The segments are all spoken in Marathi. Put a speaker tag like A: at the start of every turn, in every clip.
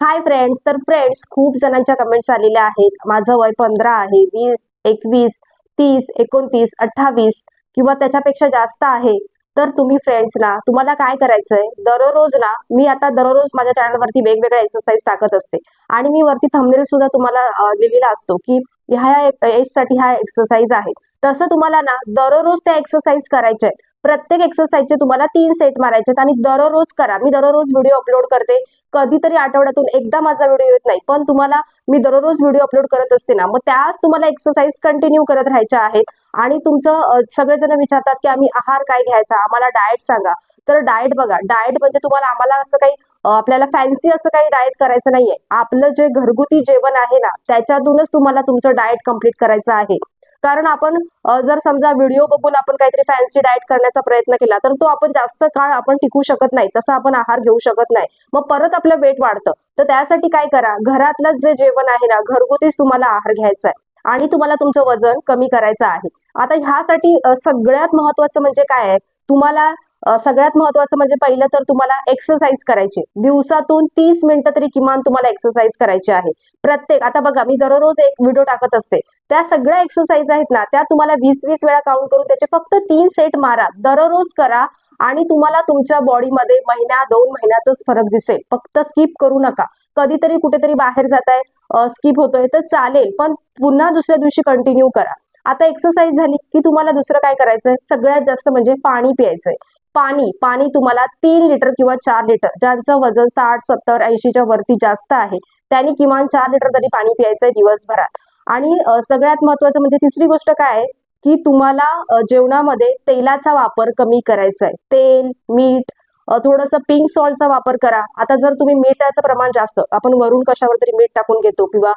A: हाय फ्रेंड्स तर फ्रेंड्स खूप जणांच्या कमेंट्स आलेल्या आहेत. माझं वय पंधरा आहे वीस एकवीस तीस एकोणतीस अठ्ठावीस किंवा त्याच्यापेक्षा जास्त आहे. तर तुम्ही फ्रेंड्स ना तुम्हाला काय करायचंय? दररोज ना मी आता दररोज माझ्या चॅनलवरती वेगवेगळ्या एक्सरसाइज टाकत असते. आणि मी वरती थंबनेल सुद्धा तुम्हाला लिहिलेला असतो की ह्या एजसाठी हा एक्सरसाइज आहे. तसं तुम्हाला ना दररोज त्या एक्सरसाइज करायच्या. आहेत. प्रत्येक एक्सरसाइजचे तुम्हाला तीन सेट मारायचे आहेत आणि दररोज करा. मी दररोज व्हिडिओ अपलोड करते. कधीतरी आठवड्यातून एकदा माझा व्हिडिओ येत नाही. पण तुम्हाला मी दररोज व्हिडिओ अपलोड करत असते ना मग त्याच तुम्हाला एक्सरसाइज कंटिन्यू करत राहायच्या आहेत. आणि तुमचं सगळेजण विचारतात की आम्ही आहार काय घ्यायचा? आम्हाला डाएट सांगा. तर डाएट बघा. डाएट म्हणजे तुम्हाला आम्हाला असं काही आपल्याला फॅन्सी असं काही डाएट करायचं नाहीये. आपलं जे घरगुती जेवण आहे ना त्याच्यातूनच तुम्हाला तुमचं डाएट कंप्लीट करायचं आहे. कारण आपण जर समजा व्हिडिओ बघून आपण काहीतरी फॅन्सी डाएट करण्याचा प्रयत्न केला तर तो आपण जास्त काळ आपण टिकू शकत नाही तसा आपण आहार घेऊ शकत नाही. मग परत आपलं वेट वाढतं. तर त्यासाठी काय करा घरातलं जे जेवण आहे ना घरगुतीच तुम्हाला आहार घ्यायचा आहे आणि तुम्हाला तुमचं वजन कमी करायचं आहे. आता ह्यासाठी सगळ्यात महत्वाचं म्हणजे काय आहे? तुम्हाला सगळ्यात महत्वाचं म्हणजे पहिलं तर तुम्हाला एक्सरसाइज करायची. दिवसातून तीस मिनिटं तरी किमान तुम्हाला एक्सरसाइज करायची आहे. प्रत्येक आता बघा मी दररोज एक व्हिडिओ टाकत असते. त्या सगळ्या एक्सरसाइज आहेत ना त्या तुम्हाला वीस वीस वेळा काउंट करून त्याचे फक्त तीन सेट मारा. दररोज करा आणि तुम्हाला तुमच्या बॉडीमध्ये महिन्या दोन महिन्यातच फरक दिसेल. फक्त स्किप करू नका. कधीतरी कुठेतरी बाहेर जाताय स्किप होतोय तर चालेल पण पुन्हा दुसऱ्या दिवशी कंटिन्यू करा. आता एक्सरसाइज झाली की तुम्हाला दुसरं काय करायचंय? सगळ्यात जास्त म्हणजे पाणी प्यायचंय. पाणी पाणी तुम्हाला तीन लिटर किंवा चार लिटर ज्यांचं वजन साठ सत्तर ऐंशीच्या वरती जास्त आहे त्यांनी किमान चार लिटर तरी पाणी प्यायचंय दिवसभरात. आणि सगळ्यात महत्वाचं म्हणजे तिसरी गोष्ट काय आहे की तुम्हाला जेवणामध्ये तेलाचा वापर कमी करायचा आहे. तेल मीठ थोडंसं पिंक सॉल्टचा वापर करा. आता जर तुम्ही मिठाचं प्रमाण जास्त आपण वरून कशावर तरी मीठ टाकून घेतो किंवा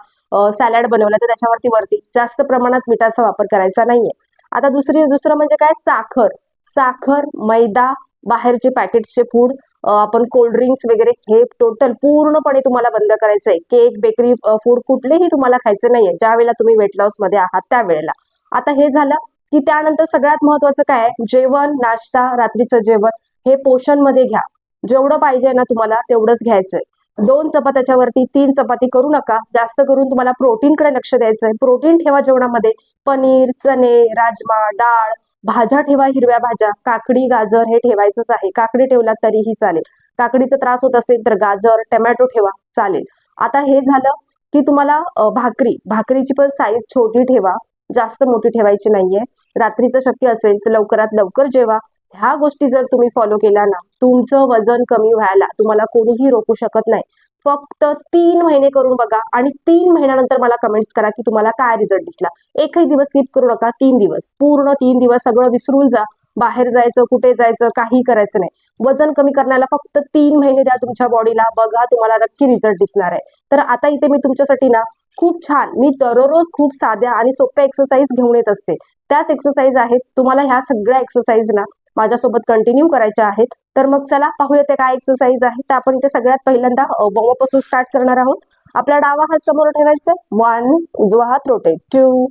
A: सॅलड बनवलं तर त्याच्यावरती वरती जास्त प्रमाणात मिठाचा वापर करायचा नाहीये. आता दुसरी दुसरं म्हणजे काय? साखर. साखर मैदा बाहेरचे पॅकेटचे फूड आपण कोल्ड्रिंक्स वगैरे हे टोटल पूर्णपणे तुम्हाला बंद करायचंय. केक बेकरी फूड कुठलेही तुम्हाला खायचं नाहीये. ज्या वेळेला तुम्ही वेट लॉसमध्ये आहात त्यावेळेला आता हे झालं की त्यानंतर सगळ्यात महत्वाचं काय आहे? जेवण नाश्ता रात्रीचं जेवण हे पोषणमध्ये घ्या. जेवढं पाहिजे ना तुम्हाला तेवढंच घ्यायचंय. दोन चपात्याच्या वरती तीन चपाती करू नका. जास्त करून तुम्हाला प्रोटीनकडे लक्ष द्यायचंय. प्रोटीन ठेवा जेवणामध्ये. पनीर चणे राजमा डाळ भाज्या ठेवा हिरव्या भाज्या. काकडी गाजर हे ठेवायचंच आहे. काकडी ठेवला तरीही चालेल. काकडीचा त्रास होत असेल तर गाजर टमॅटो ठेवा चालेल. आता हे झालं की तुम्हाला भाकरी. भाकरीची पण साईज छोटी ठेवा. जास्त मोठी ठेवायची नाहीये. रात्रीचं शक्य असेल तर लवकरात लवकर जेवा. ह्या गोष्टी जर तुम्ही फॉलो केल्या ना तुमचं वजन कमी व्हायला तुम्हाला कोणीही रोखू शकत नाही. फक्त तीन महिने करून बघा आणि तीन महिन्यानंतर मला कमेंट्स करा की तुम्हाला काय रिझल्ट दिसला. एकही दिवस स्किप करू नका तीन दिवस. पूर्ण तीन दिवस सगळं विसरून जा. बाहेर जायचं कुठे जायचं काही करायचं नाही. वजन कमी करण्याला फक्त तीन महिने द्या तुमच्या बॉडीला बघा तुम्हाला नक्की रिझल्ट दिसणार आहे. तर आता इथे मी तुमच्यासाठी ना खूप छान. मी दररोज खूप साध्या आणि सोप्या एक्सरसाइज घेऊन येत असते. त्याच एक्सरसाइज आहेत तुम्हाला ह्या सगळ्या एक्सरसाइज ना माझ्यासोबत कंटिन्यू करायच्या आहेत. तर मग चला पाहूया ते काय एक्सरसाइज आहे. तर आपण इथे सगळ्यात पहिल्यांदा वॉर्म स्टार्ट करणार आहोत. आपला डावा हात समोर ठेवायचा वन उजवा हात rotate two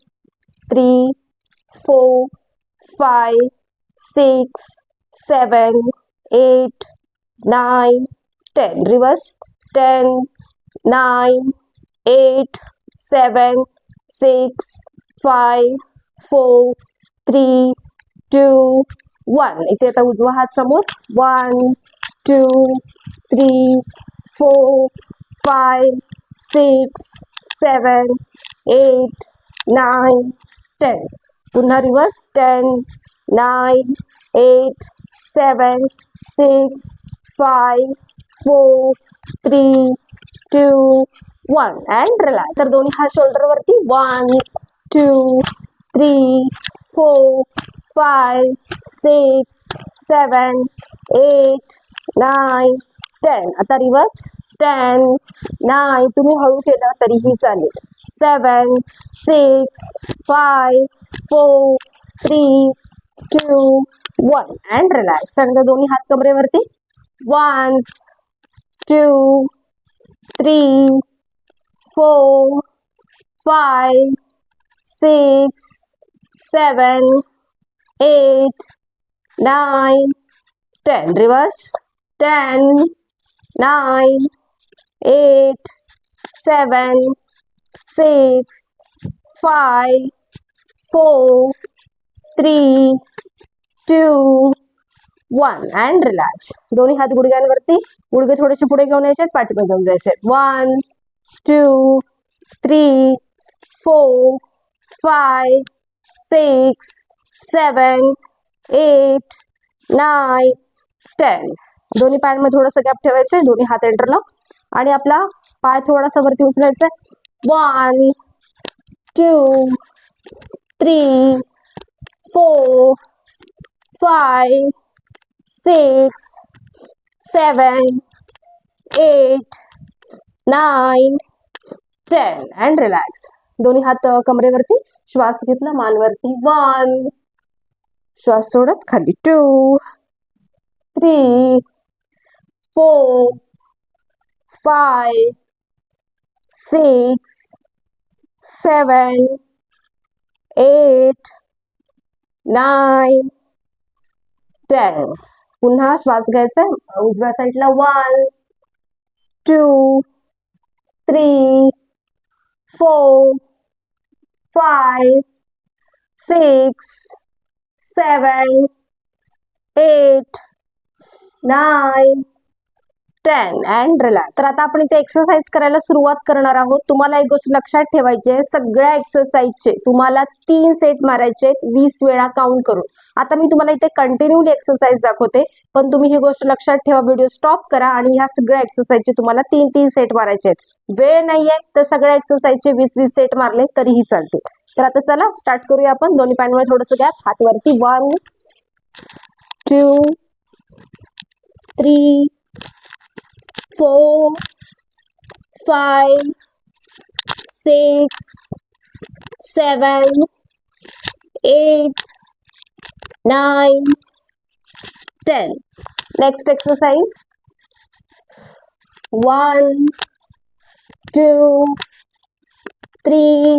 A: three four five six seven eight nine ten reverse ten nine eight seven six five four three two one इथे आता उजवा हात समोर. One two three four five six seven eight nine ten पुन्हा reverse ten nine eight seven six five four three two one and relax तर दोन्ही हात शोल्डरवरती one two three four five six seven eight nine ten. आता रिवर्स टेन नाईन तुम्ही हळू केलं तरीही चालेल. Seven six five four three two one. And relax आणि दोन्ही हात कमरेवरती. One two three four five six seven eight nine ten reverse ten nine eight, seven, six, five, four, three, two, one and relax दोन्ही हात गुडघ्यांवरती. गुडघे थोडेसे पुढे घेऊन यायचे पाठीमागे घेऊन जायचे. One two three four five six seven eight nine ten दोन्ही पायांमध्ये थोडंसं गॅप ठेवायचं दोन्ही हात एंटरला आणि आपला पाय थोडासा वरती उचलायचा one two three four five six seven eight nine ten and relax दोन्ही हात कमरेवरती श्वास घेतला मानवरती. वन श्वास सोडत खाली two three four five six seven eight nine ten पुन्हा श्वास घ्यायचा उजव्या साईडला one two three four five six seven eight nine ten and relax तर आता आपण इथे एक्सरसाइज करायला सुरुवात करणार आहोत. तुम्हाला एक गोष्ट लक्षात ठेवायची आहे. सगळ्या एक्सरसाइजचे तुम्हाला तीन सेट मारायचे आहेत. वीस वेळा काउंट करून. आता मी तुम्हाला इथे कंटिन्यूली एक्सरसाइज दाखवते. पण तुम्ही ही गोष्ट लक्षात ठेवा. व्हिडिओ स्टॉप करा आणि ह्या सगळ्या एक्सरसाइजचे तुम्हाला तीन तीन सेट मारायचे आहेत. वेळ नाहीये तर सगळ्या एक्सरसाइजचे वीस वीस सेट मारले तरीही चालतील. तर आता चला स्टार्ट करूया आपण. दोन्ही पॅनमध्ये थोडस घ्या हात वरती one two three four five six seven eight nine ten next exercise one two three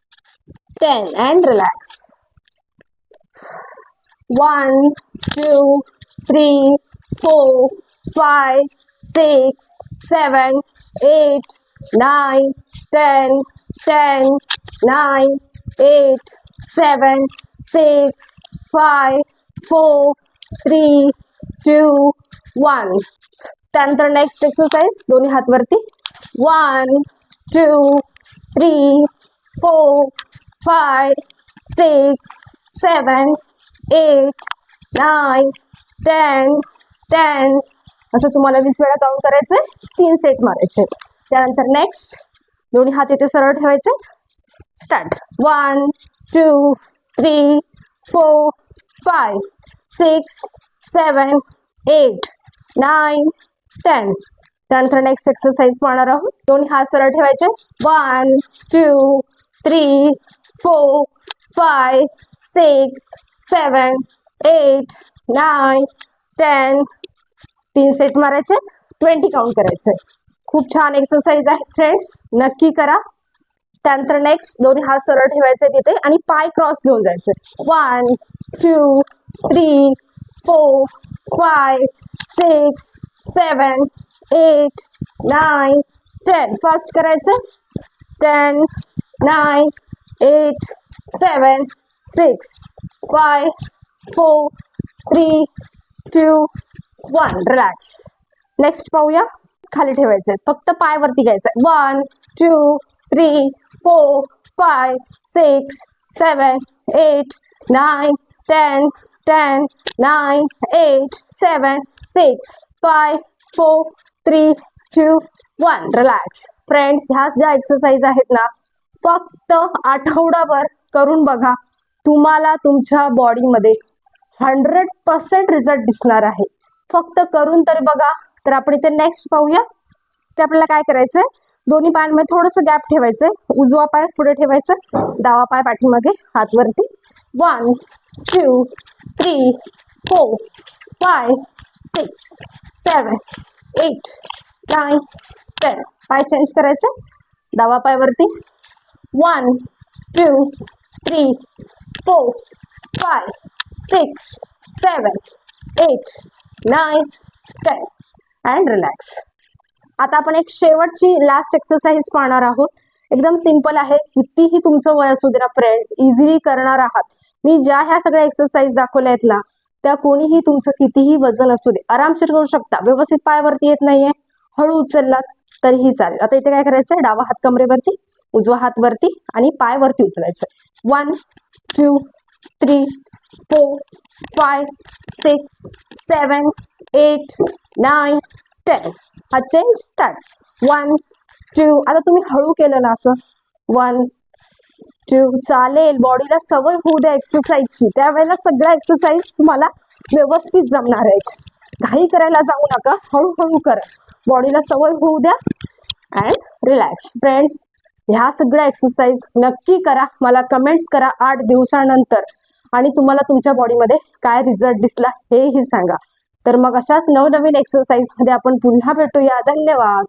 A: 10 and relax. 1, 2, 3, 4, 5, 6, 7, 8, 9, 10, 10, 9, 8, 7, 6, 5, 4, 3, 2, 1. Then next exercise, Doni Hatvarti. 1, 2, 3, 4, five six seven eight nine ten ten असं तुम्हाला वीस वेळा काउंट करायचं तीन सेट मारायचे. त्यानंतर नेक्स्ट दोन्ही हात इथे सरळ ठेवायचे. Start one two three four five six seven eight nine ten त्यानंतर नेक्स्ट एक्सरसाइज पाहणार आहोत. दोन्ही हात सरळ ठेवायचे. One two three four five six seven eight nine ten तीन सेट मारायचे. ट्वेंटी काउंट करायचे. खूप छान एक्सरसाइज आहे फ्रेंड्स नक्की करा. त्यानंतर नेक्स्ट दोन्ही हात सरळ ठेवायचे तिथे आणि पाय क्रॉस घेऊन जायचे. One two three four five six seven eight nine ten first करायचं. Ten nine eight seven six five four three two one relax next पाहूया खाली ठेवायचंय फक्त पाय वरती घ्यायचंय one two three four five six seven eight nine ten ten nine eight seven six five four three two one relax friends ह्याच ज्या एक्सरसाइज आहेत ना फक्त आठवडाभर करून बघा तुम्हाला तुमच्या बॉडीमध्ये हंड्रेड पर्सेंट रिझल्ट दिसणार आहे. फक्त करून तर बघा तर आपण इथे नेक्स्ट पाहूया. ते आपल्याला काय करायचंय? दोन्ही पायांमध्ये थोडंसं गॅप ठेवायचंय. उजवा पाय पुढे ठेवायचं. डावा पाय पाठीमागे हात वरती one two three four five six seven eight nine ten पाय चेंज करायचे. डावा पाय वरती one two three four five six seven eight nine ten and relax आता आपण एक शेवटची लास्ट एक्सरसाइज पाहणार आहोत. एकदम सिंपल आहे. कितीही तुमचं वय असू द्या फ्रेंड्स इझिली करणार आहात. मी ज्या ह्या सगळ्या एक्सरसाइज दाखवल्या आहेत ना त्या कोणीही तुमचं कितीही वजन असू दे आरामशीर करू शकता. व्यवस्थित पायावरती येत नाहीये. हळू उचललात तरीही चालेल. आता इथे काय करायचंय? डावा हात कमरेवरती उजवा हात वरती आणि पाय वरती उचलायचं. One two three four five six seven eight nine ten हा चेंज स्टार्ट वन टू आता तुम्ही हळू केलं ना असं. वन टू चालेल. बॉडीला सवय होऊ द्या एक्सरसाइजची त्यावेळेला सगळ्या एक्सरसाइज तुम्हाला व्यवस्थित जमणार आहेत. घाई करायला जाऊ नका. हळूहळू करा. बॉडीला सवय होऊ द्या. अँड रिलॅक्स फ्रेंड्स ह्या सगळ्या एक्सरसाइज नक्की करा. मला कमेंट्स करा आठ दिवसानंतर. आणि तुम्हाला तुमच्या बॉडीमध्ये काय रिझल्ट दिसला हेही सांगा. तर मग अशाच नवनवीन एक्सरसाइजमध्ये आपण पुन्हा भेटूया. धन्यवाद.